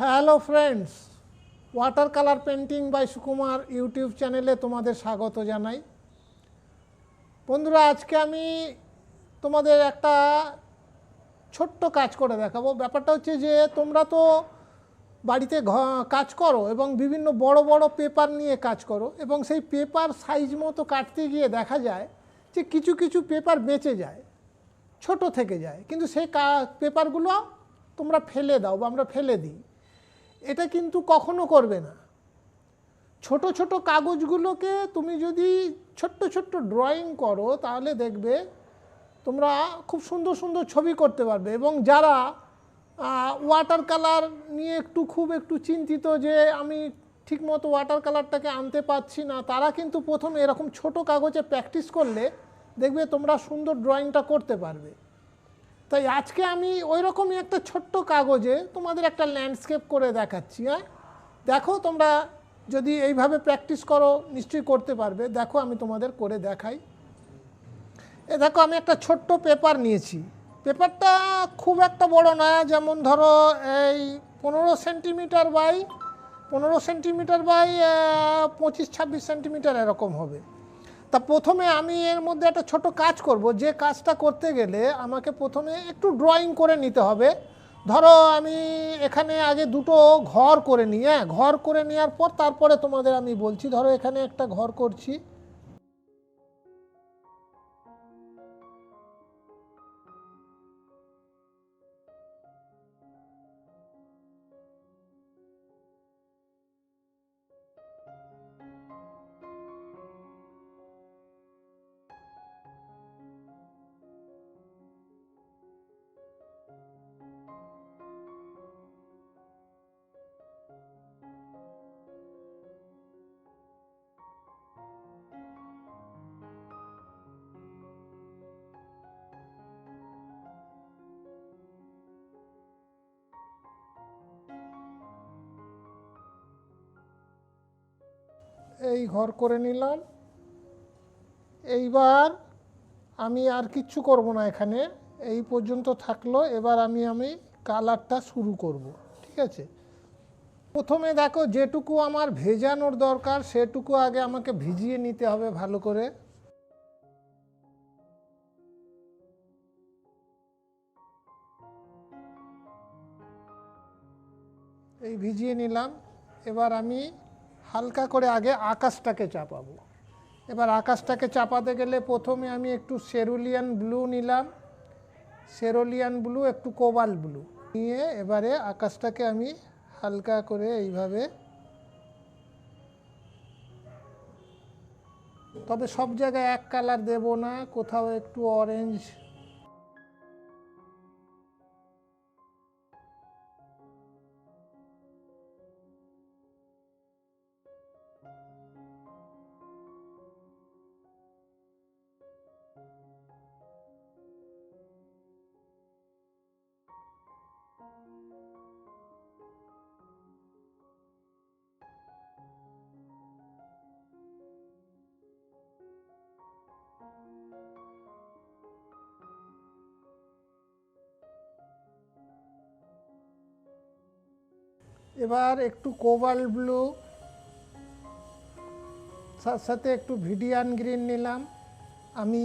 Hello friends water colour painting by Sukumar YouTube চ্যানেলে তোমাদের স্বাগত জানাই। বন্ধুরা, আজকে আমি তোমাদের একটা ছোট্ট কাজ করে দেখাবো। ব্যাপারটা হচ্ছে যে, তোমরা তো বাড়িতে কাজ করো এবং বিভিন্ন বড় বড় পেপার নিয়ে কাজ করো এবং সেই পেপার সাইজ মতো কাটতে গিয়ে দেখা যায় যে, কিছু কিছু পেপার বেঁচে যায়, ছোট থেকে যায়। কিন্তু সেই পেপারগুলো তোমরা ফেলে দাও বা আমরা ফেলে দিই। এটা কিন্তু কখনো করবে না। ছোট ছোট কাগজগুলোকে তুমি যদি ছোট্ট ছোট্ট ড্রয়িং করো, তাহলে দেখবে তোমরা খুব সুন্দর সুন্দর ছবি করতে পারবে এবং যারা ওয়াটার কালার নিয়ে একটু খুব একটু চিন্তিত যে আমি ঠিকমতো ওয়াটার কালারটাকে আনতে পারছি না, তারা কিন্তু প্রথমে এরকম ছোট কাগজে প্র্যাকটিস করলে দেখবে তোমরা সুন্দর ড্রয়িংটা করতে পারবে। তাই আজকে আমি ওই রকমই একটা ছোট্ট কাগজে তোমাদের একটা ল্যান্ডস্কেপ করে দেখাচ্ছি হ্যাঁ? দেখো তোমরা যদি এইভাবে প্র্যাকটিস করো, নিশ্চয়ই করতে পারবে। দেখো আমি তোমাদের করে দেখাই। এ দেখো আমি একটা ছোট্ট পেপার নিয়েছি। পেপারটা খুব একটা বড় না, যেমন ধরো এই পনেরো সেন্টিমিটার বাই পনেরো সেন্টিমিটার বাই পঁচিশ ছাব্বিশ সেন্টিমিটার এরকম হবে। তা প্রথমে আমি এর মধ্যে একটা ছোট কাজ করব। যে কাজটা করতে গেলে আমাকে প্রথমে একটু ড্রয়িং করে নিতে হবে। ধরো আমি এখানে আগে দুটো ঘর করে নিই হ্যাঁ? ঘর করে নেওয়ার পর তারপরে তোমাদের আমি বলছি। ধরো এখানে একটা ঘর করছি। এই ঘর করে নিলাম। এইবার আমি আর কিচ্ছু করব না এখানে। এই পর্যন্ত থাকল। এবার আমি আমি কালারটা শুরু করব, ঠিক আছে? প্রথমে দেখো, যেটুকু আমার ভেজানোর দরকার, সেটুকু আগে আমাকে ভিজিয়ে নিতে হবে ভালো করে। এই ভিজিয়ে নিলাম। এবার আমি হালকা করে আগে আকাশটাকে চাপাবো। এবার আকাশটাকে চাপাতে গেলে প্রথমে আমি একটু সেরুলিয়ান ব্লু নিলাম। সেরোলিয়ান ব্লু একটু কোবাল ব্লু নিয়ে এবারে আকাশটাকে আমি হালকা করে এইভাবে তবে সব জায়গায় এক কালার দেব না, কোথাও একটু অরেঞ্জ এবার একটু কোবাল ব্লু সাথে সাথে একটু ভিডিয়ান গ্রিন নিলাম। আমি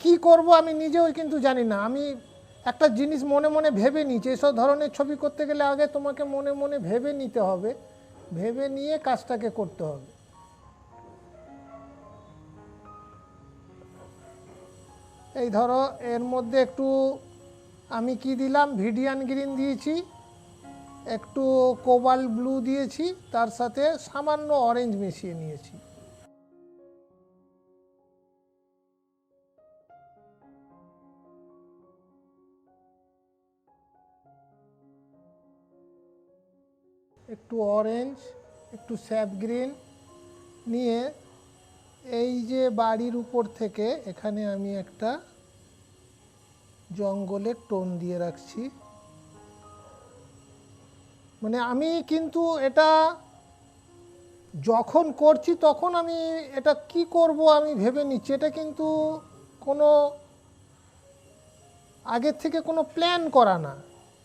কি করব আমি নিজেও কিন্তু জানি না। আমি একটা জিনিস মনে মনে ভেবে নিচ্ছি, এসব ধরনের ছবি করতে গেলে আগে তোমাকে মনে মনে ভেবে নিতে হবে, ভেবে নিয়ে কাজটাকে করতে হবে। এই ধরো, এর মধ্যে একটু আমি কি দিলাম? ভিডিয়ান গ্রিন দিয়েছি। একটু কোবাল ব্লু দিয়েছি, তার সাথে সামান্য অরেঞ্জ মিশিয়ে নিয়েছি। একটু অরেঞ্জ একটু স্যাপ গ্রিন নিয়ে এই যে বাড়ির উপর থেকে এখানে আমি একটা জঙ্গলের টোন দিয়ে রাখছি। মানে আমি কিন্তু এটা যখন করছি তখন আমি এটা কি করব আমি ভেবে নিচ্ছি। এটা কিন্তু কোনো আগের থেকে কোনো প্ল্যান করা না,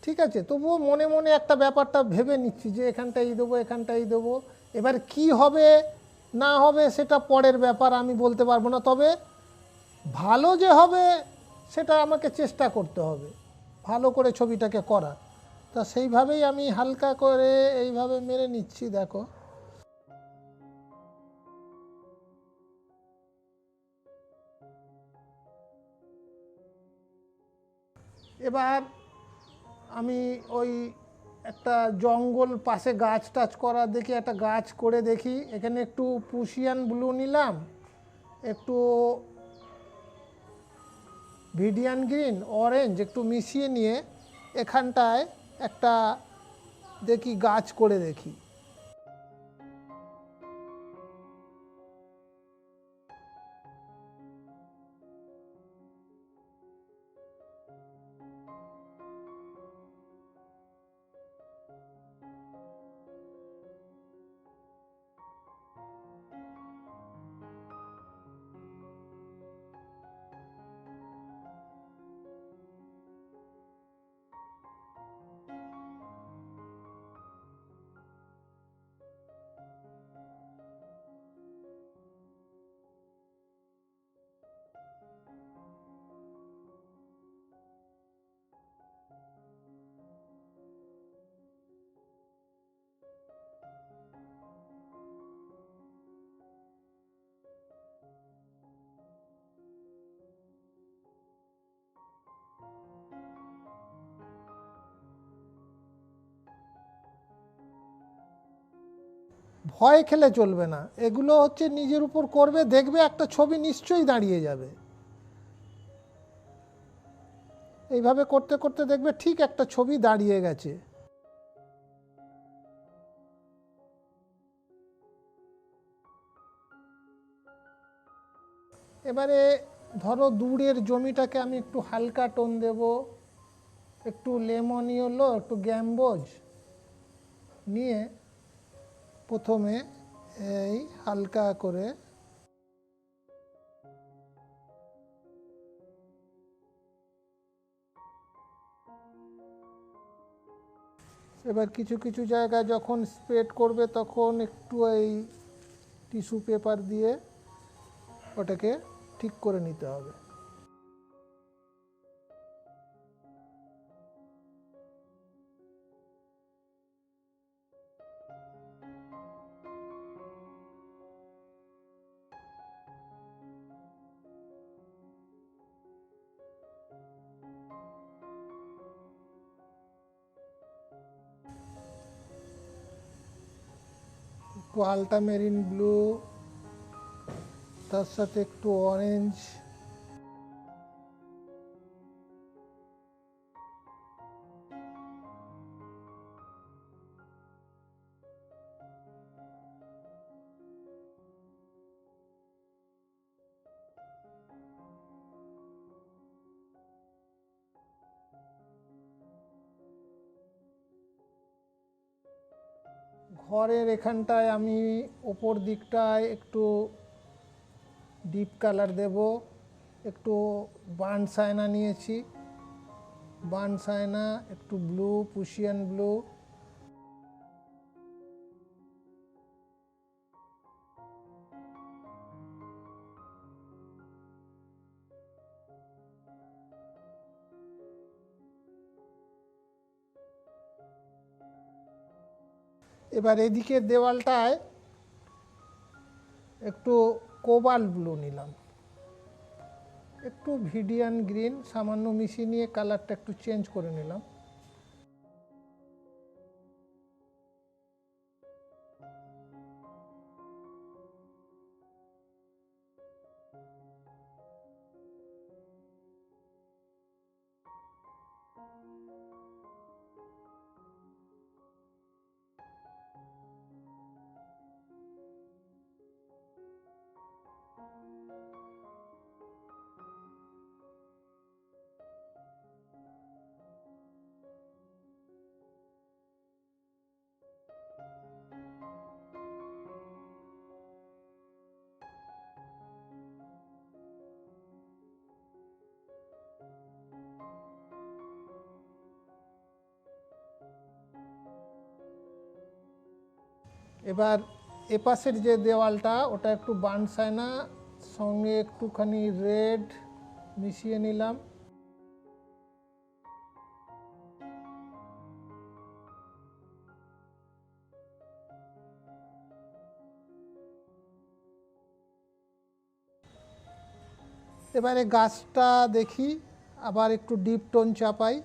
ঠিক আছে? তবুও মনে মনে একটা ব্যাপারটা ভেবে নিচ্ছি যে এখানটাই দেবো এখানটাই দেবো। এবার কি হবে, না হবে সেটা পরের ব্যাপার আমি বলতে পারব না। তবে ভালো যে হবে সেটা আমাকে চেষ্টা করতে হবে। ভালো করে ছবিটাকে করার তা সেইভাবেই আমি হালকা করে এইভাবে মেরে নিচ্ছি, দেখো। এবার আমি ওই একটা জঙ্গল পাশে গাছ টাছ করা দেখি, একটা গাছ করে দেখি। এখানে একটু পুশিয়ান ব্লু নিলাম, একটু ভিডিয়ান গ্রিন অরেঞ্জ একটু মিশিয়ে নিয়ে এখানটায় একটা দেখি গাছ করে দেখি। ভয় খেলে চলবে না। এগুলো হচ্ছে নিজের উপর করবে, দেখবে একটা ছবি নিশ্চয়ই দাঁড়িয়ে যাবে। এইভাবে করতে করতে দেখবে ঠিক একটা ছবি দাঁড়িয়ে গেছে। এবারে ধরো দূরের জমিটাকে আমি একটু হালকা টোন দেব। একটু লেমন ইয়েলো, একটু গ্যাম্বোজ নিয়ে প্রথমে এই হালকা করে এবার কিছু কিছু জায়গায় যখন স্প্রেড করবে তখন একটু এই টিস্যু পেপার দিয়ে ওটাকে ঠিক করে নিতে হবে। একটু আলটামেরিন ব্লু তার সাথে একটু অরেঞ্জ ঘরের এখানটায় আমি ওপর দিকটায় একটু ডিপ কালার দেব, একটু বান সায়না নিয়েছি। বান সায়না, একটু ব্লু পুশিয়ান ব্লু এবার এদিকের দেওয়ালটায় একটু কোবাল ব্লু নিলাম। একটু ভিডিয়ান গ্রিন, সামান্য মিশিয়ে নিয়ে কালারটা একটু চেঞ্জ করে নিলাম। এবার এপাশের যে দেওয়ালটা, ওটা একটু বানসায়না সঙ্গে একটুখানি রেড মিশিয়ে নিলাম। এবারে গাছটা দেখি, আবার একটু ডিপ টোন চাপাই।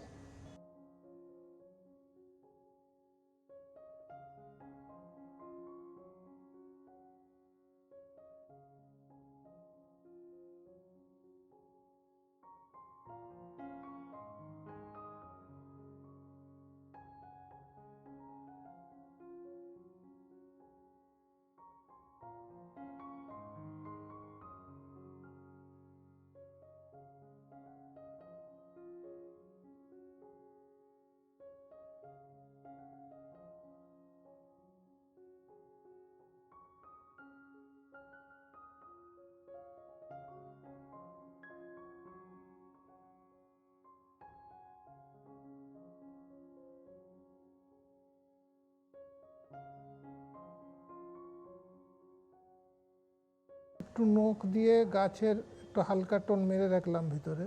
একটু নখ দিয়ে গাছের একটু হালকা টোন মেরে রাখলাম ভিতরে।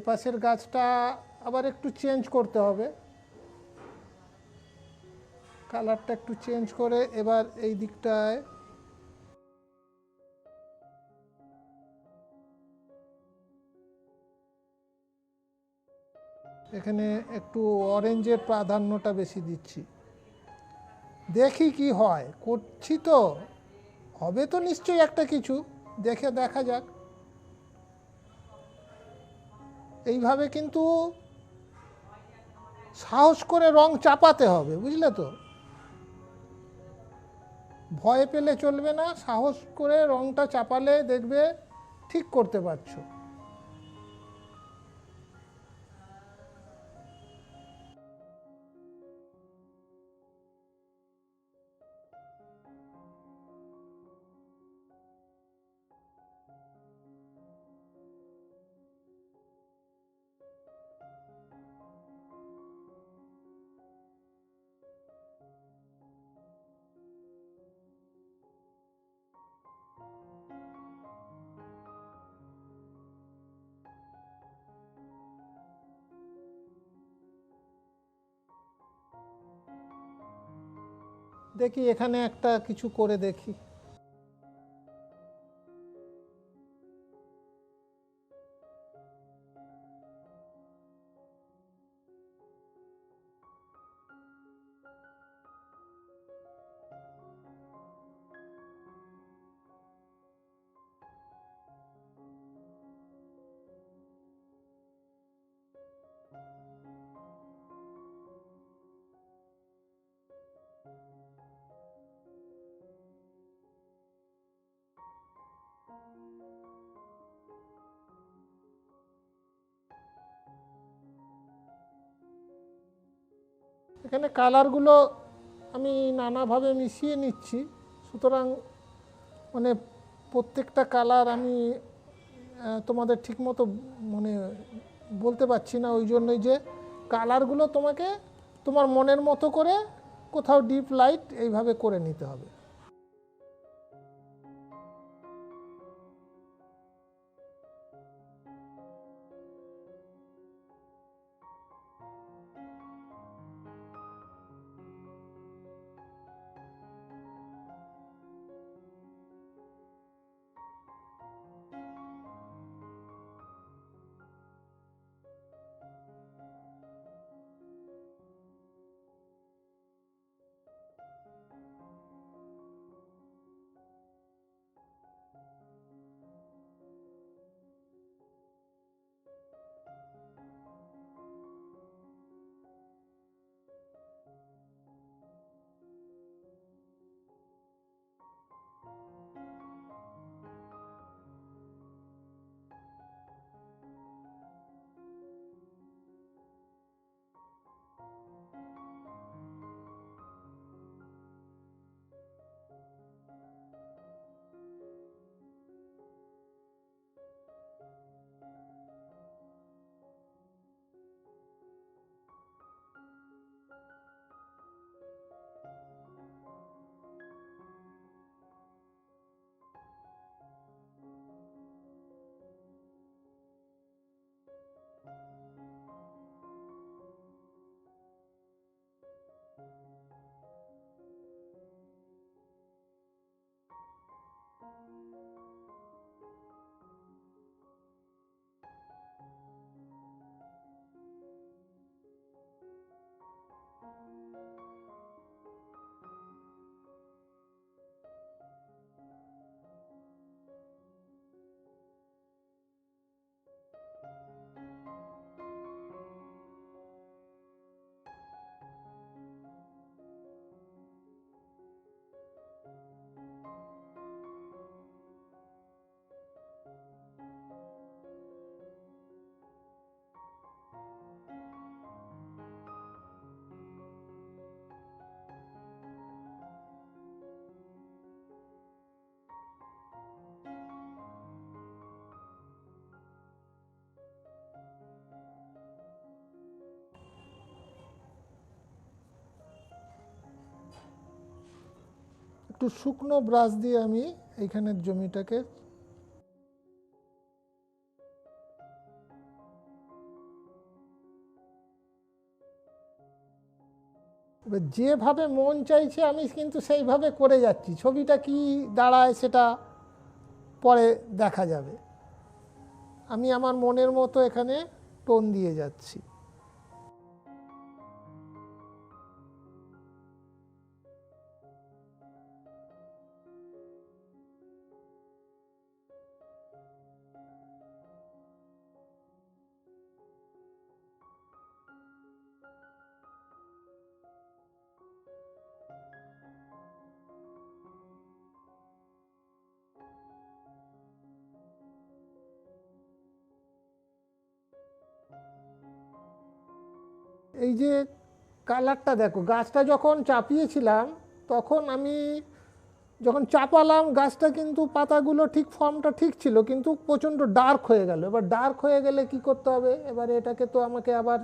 এপাশের গাছটা আবার একটু চেঞ্জ করতে হবে। কালারটা একটু চেঞ্জ করে এবার এই দিকটায় এখানে একটু অরেঞ্জের প্রাধান্যটা বেশি দিচ্ছি। দেখি কি হয়। করছি তো। হবে তো নিশ্চয়ই একটা কিছু। দেখে দেখা যাক। এইভাবে কিন্তু সাহস করে রং চাপাতে হবে, বুঝলে তো? ভয় পেলে চলবে না। সাহস করে রংটা চাপালে দেখবে ঠিক করতে পারছ। দেখি এখানে একটা কিছু করে দেখি। এখানে কালারগুলো আমি নানাভাবে মিশিয়ে নিচ্ছি। সুতরাং মানে প্রত্যেকটা কালার আমি তোমাদের ঠিকমতো মানে বলতে পারছি না ওই জন্যই যে কালারগুলো তোমাকে তোমার মনের মতো করে কোথাও ডিপ লাইট এইভাবে করে নিতে হবে। একটু শুকনো ব্রাশ দিয়ে আমি এইখানের জমিটাকে যেভাবে মন চাইছে আমি কিন্তু সেইভাবে করে যাচ্ছি। ছবিটা কি দাঁড়ায় সেটা পরে দেখা যাবে। আমি আমার মনের মতো এখানে টোন দিয়ে যাচ্ছি। এই যে কালারটা দেখো, গাছটা যখন চাপিয়েছিলাম, তখন আমি যখন চাপালাম, গাছটা কিন্তু পাতাগুলো ঠিক ফর্মটা ঠিক ছিল, কিন্তু প্রচণ্ড ডার্ক হয়ে গেল। এবার ডার্ক হয়ে গেলে কি করতে হবে? এবার এটাকে তো আমাকে আবার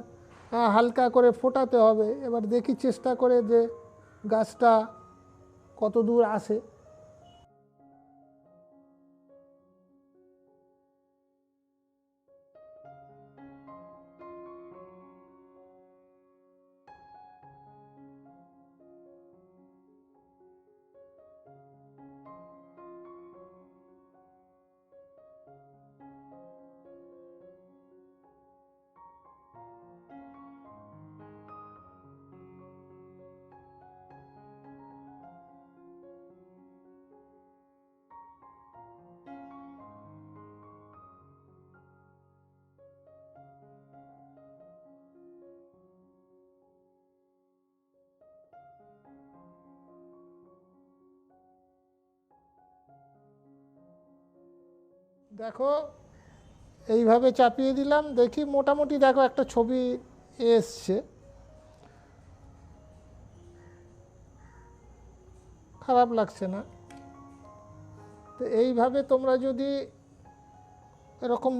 হালকা করে ফোটাতে হবে। এবার দেখি চেষ্টা করে যে গাছটা কত দূর আসে। দেখো, এইভাবে চাপিয়ে দিলাম। দেখি মোটামুটি দেখো একটা ছবি এসছে। খারাপ লাগছে না। তো এইভাবে তোমরা যদি এরকম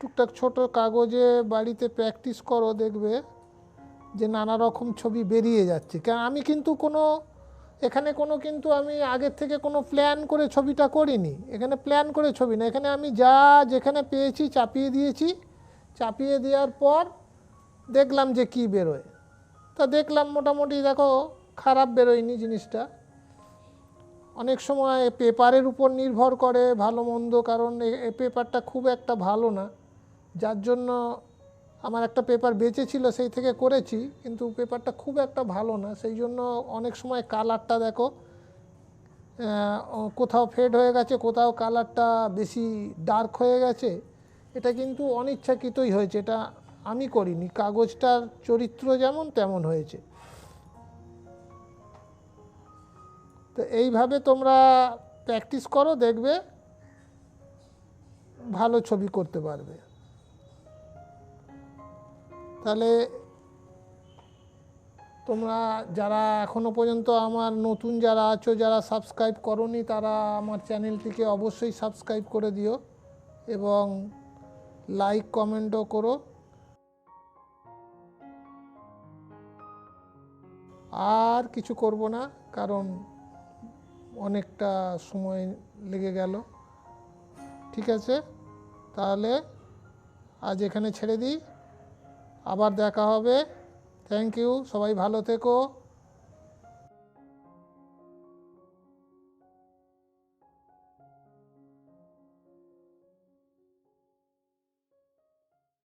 টুকটাক ছোট কাগজে বাড়িতে প্র্যাকটিস করো, দেখবে যে নানা রকম ছবি বেরিয়ে যাচ্ছে। কারণ আমি কিন্তু কোনো এখানে কোনো কিন্তু আমি আগের থেকে কোনো প্ল্যান করে ছবিটা করিনি। এখানে প্ল্যান করে ছবি না। এখানে আমি যা যেখানে পেয়েছি চাপিয়ে দিয়েছি। চাপিয়ে দেওয়ার পর দেখলাম যে কি বেরোয়। তা দেখলাম মোটামুটি দেখো খারাপ বেরোয়নি জিনিসটা। অনেক সময় পেপারের উপর নির্ভর করে ভালো মন্দ, কারণ এ- পেপারটা খুব একটা ভালো না। যার জন্য আমার একটা পেপার বেঁচে ছিল সেই থেকে করেছি, কিন্তু পেপারটা খুব একটা ভালো না। সেই জন্য অনেক সময় কালারটা দেখো কোথাও ফেড হয়ে গেছে, কোথাও কালারটা বেশি ডার্ক হয়ে গেছে। এটা কিন্তু অনিচ্ছাকৃতই হয়েছে, এটা আমি করিনি। কাগজটার চরিত্র যেমন তেমন হয়েছে। তো এইভাবে তোমরা প্র্যাকটিস করো, দেখবে ভালো ছবি করতে পারবে। তাহলে তোমরা যারা এখনও পর্যন্ত আমার নতুন যারা আছো, যারা সাবস্ক্রাইব করনি, তারা আমার চ্যানেলটিকে অবশ্যই সাবস্ক্রাইব করে দিও এবং লাইক কমেন্টও করো। আর কিছু করব না, কারণ অনেকটা সময় লেগে গেল। ঠিক আছে? তাহলে আজ এখানে ছেড়ে দিই। আবার দেখা হবে। থ্যাংক ইউ সবাই ভালো থেকো।